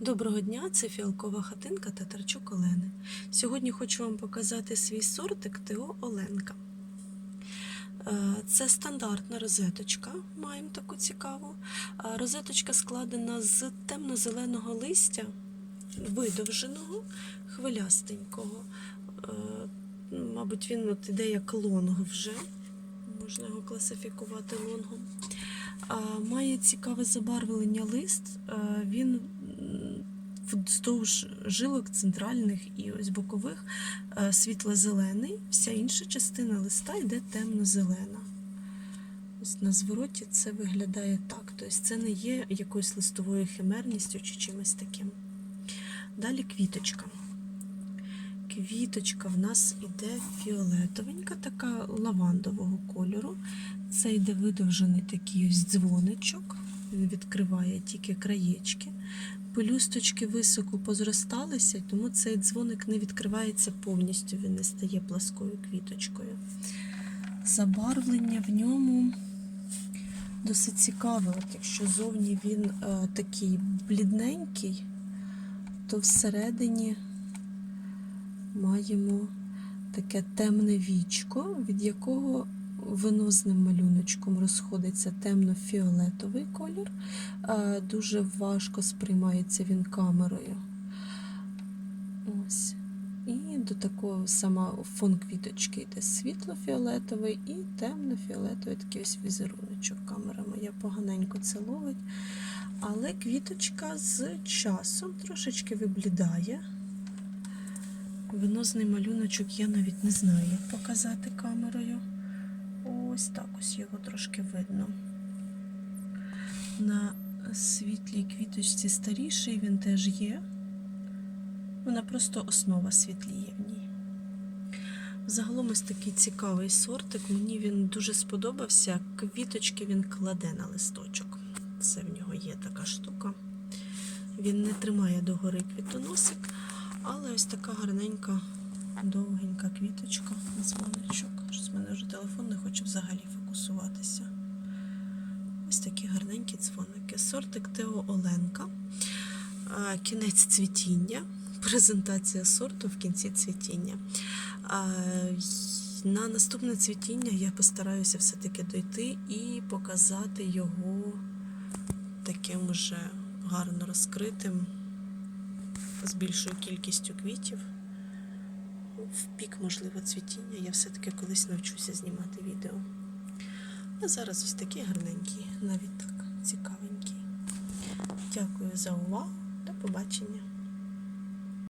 Доброго дня, це фіалкова хатинка Татарчук Олени. Сьогодні хочу вам показати свій сортик ТО Оленка. Е, Це стандартна розеточка, маємо таку цікаву. Розеточка складена з темно-зеленого листя, видовженого, хвилястенького. Е, Мабуть, він от іде як лонг вже. Можна його класифікувати лонгом. Має цікаве забарвлення лист. Він м, вздовж жилок центральних і ось бокових світло-зелений, вся інша частина листа йде темно-зелена. Ось на звороті це виглядає так. Тобто це не є якоюсь листовою химерністю чи чимось таким. Далі квіточка. Квіточка в нас іде фіолетовенька, така лавандового кольору. Це йде видовжений такий ось дзвоничок. Він відкриває тільки краєчки. Пелюсточки високо позросталися, тому цей дзвоник не відкривається повністю, він не стає пласкою квіточкою. Забарвлення в ньому досить цікаве. От якщо зовні він е, такий блідненький, то всередині маємо таке темне вічко, від якого венозним малюночком розходиться темно-фіолетовий колір. Е, Дуже важко сприймається він камерою. Ось. І до такого сама фон квіточки йде світло-фіолетовий і темно-фіолетовий такий ось візеруночок. Камера моя поганенько це ловить. Але квіточка з часом трошечки виблідає. Венозний малюночок я навіть не знаю, як показати камерою. Ось так ось його трошки видно. На світлій квіточці старіший він теж є. Вона просто основа світліє в ній. Загалом ось такий цікавий сортик. Мені він дуже сподобався. Квіточки він кладе на листочок. Це в нього є така штука. Він не тримає догори квітоносик, але ось така гарненька, довгенька квіточка, дзвоничок. Щось в мене вже хоче взагалі фокусуватися. Ось такі гарненькі дзвоники. Сортик Тео Оленка. Кінець цвітіння. Презентація сорту в кінці цвітіння. На наступне цвітіння я постараюся все-таки дойти і показати його таким вже гарно розкритим, з більшою кількістю квітів. В пік, можливо, цвітіння я все-таки колись навчуся знімати відео. А зараз ось такий гарненький, навіть так цікавенькі. Дякую за увагу. До побачення.